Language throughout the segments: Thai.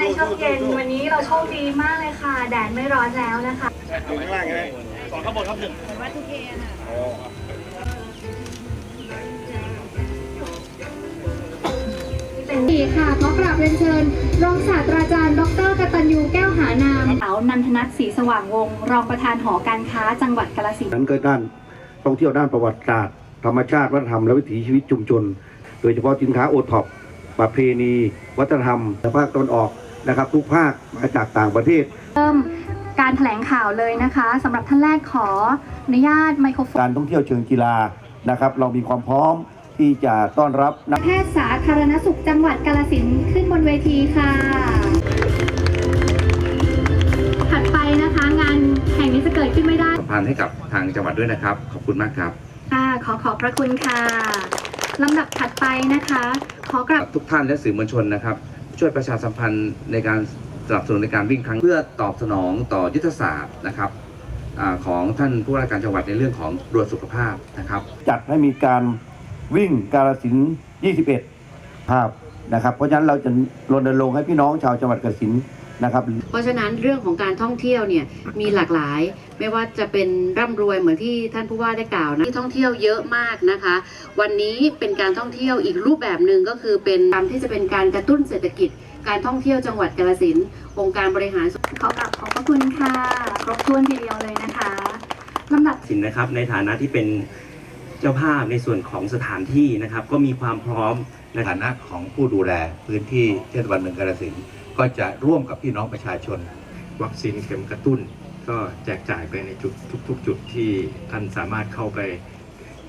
ในช่วงเย็นวันนี้เราโชคดีมากเลยค่ะ แดดไม่ร้อนแล้วนะคะอยู่ข้างล่างใช่ไหมสองข้างบนครับหนึ่งดีค่ะขอกราบเรียนเชิญ รองศาสตราจารย์ ดรกตัญญูแก้วหานามสาวนันทนัทศรีสว่างวงศ์รองประธานหอการค้าจังหวัดกาฬสินธุ์นั้นก็ด้านท่องเที่ยวด้านประวัติศาสตร์ ธรรมชาติวัฒนธรรมและวิถีชีวิตชุมชน โดยเฉพาะสินค้าโอท็อปประเพณี วัฒนธรรมและภาคตะวันออก นะครับทุกภาคมาจากต่างประเทศ เริ่มการแถลงข่าวเลยนะคะสำหรับท่านแรกขออนุญาตไมโครโฟนการท่องเที่ยวเชิงกีฬานะครับ เรามีความพร้อมที่จะต้อนรับนักแพทย์สาธารณสุขจังหวัดกาฬสินธุ์ขึ้นบนเวทีค่ะ ถัดไปนะคะงานแห่งนี้จะเกิดขึ้นไม่ได้สัมพันธ์ให้กับทางจังหวัดด้วยนะครับ ขอบคุณมากครับ ค่ะขอขอบพระคุณค่ะลำดับถัดไปนะคะ ขอกราบทุกท่านและสื่อมวลชนนะครับ ช่วยประชาสัมพันธ์ในการสนับสนุนในการวิ่งครั้งเพื่อตอบสนองต่อยุทธศาสตร์นะครับอของท่านผู้ว่าราชการจังหวัดในเรื่องของตรวจสุขภาพนะครับ จัดให้มีการวิ่งกาลสิน 21 ภาพนะครับ เพราะฉะนั้นเราจะรณรงค์ให้พี่น้องชาวจังหวัดกาลสินธุ์ นะครับ เพราะฉะนั้นเรื่องของการท่องเที่ยวเนี่ยมีหลากหลาย ไม่ว่าจะเป็นร่ำรวยเหมือนที่ท่านผู้ว่าได้กล่าวนะที่ท่องเที่ยวเยอะมากนะคะ วันนี้เป็นการท่องเที่ยวอีกรูปแบบหนึ่งก็คือเป็นการที่จะเป็นการกระตุ้นเศรษฐกิจ การท่องเที่ยวจังหวัดกาฬสินธุ์องค์การบริหารส่วนขอกราบขอบพระคุณค่ะครบถ้วนทีเดียวเลยนะคะลำดับสินนะครับในฐานะที่เป็นเจ้าภาพในส่วนของสถานที่นะครับ ก็มีความพร้อม ในฐานะของผู้ดูแลพื้นที่เทศบาลเมืองกาฬสินธุ์ก็จะร่วมกับพี่น้องประชาชน วัคซีนเข็มกระตุ้น ก็แจกจ่ายไปในจุดทุก ๆ จุดที่ท่านสามารถเข้าไป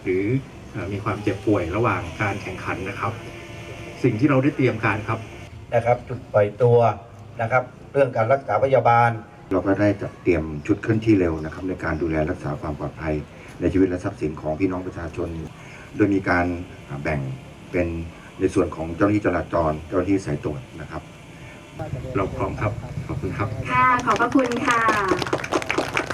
หรือเอ่อมีความเจ็บป่วยระหว่างการแข่งขันนะครับ สิ่งที่เราได้เตรียมการครับ นะครับจุดปล่อยตัวนะครับ เรื่องการรักษาพยาบาล เราก็ได้จัดเตรียมชุดเคลื่อนที่เร็วนะครับในการดูแลรักษาความปลอดภัย ในชีวิตและทรัพย์สินของพี่น้องประชาชน โดยมีการแบ่งเป็น ในส่วนของเจ้าหน้าที่จราจรเจ้าหน้าที่สายตรวจนะครับ เราพร้อมครับขอบคุณครับค่ะ ขอบพระคุณค่ะ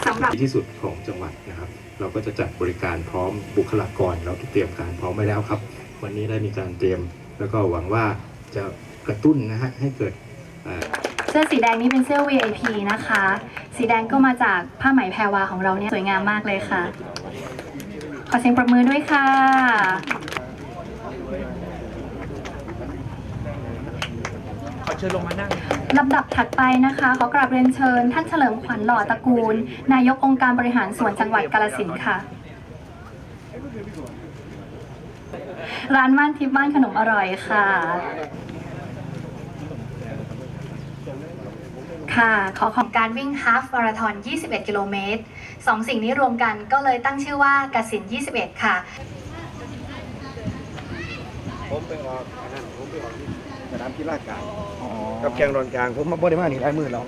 สำหรับที่สุดของจังหวัดนะครับ เราก็จะจัดบริการพร้อมบุคลากร เราเตรียมการพร้อมไว้แล้วครับ วันนี้ได้มีการเตรียม แล้วก็หวังว่าจะกระตุ้นนะฮะให้เกิดเอ่อเสื้อสีแดงนี้เป็นเสื้อ VIP นะคะ สีแดงก็มาจากผ้าไหมแพรวาของเราเนี่ยสวยงามมากเลยค่ะ ขอเสียงปรบมือด้วยค่ะ ขอเชิญลงมานั่งลำดับถัดไปนะคะขอกราบเรียนเชิญ ท่านเฉลิมขวัญหล่อตระกูล นายกองค์การบริหารส่วนจังหวัดกาฬสินธุ์ค่ะ ร้านม่านทิพย์บ้านขนมอร่อยค่ะ ค่ะ ขอของการวิ่งฮาฟมาราธอน 21 กิโลเมตรสองสิ่งนี้รวมกันก็เลยตั้งชื่อว่ากสิน 21 ค่ะ ผมไปออกอันนั้นผมไปออก สนามกีฬากลางกับแข่งรอนกลางผมมาบ่ได้มานี่หลายมือแล้ว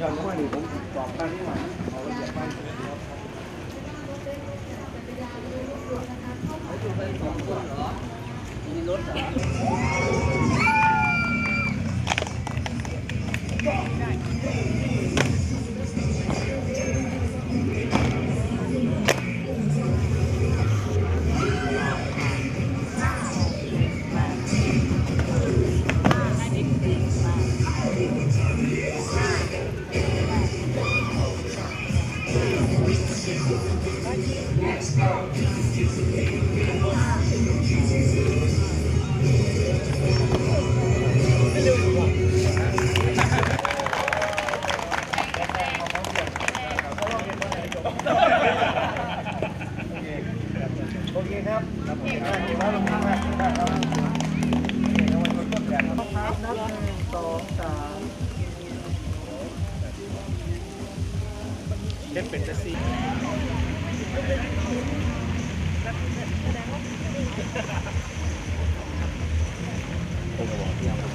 ย้อนมานี่ผมตอบการนี้มาเอาไว้เก็บบ้านข โอเคครับครัเลงคครับเอเคครับนหนึ่งสองสามเด็ดเป็นจะสี่ ผมก็บอก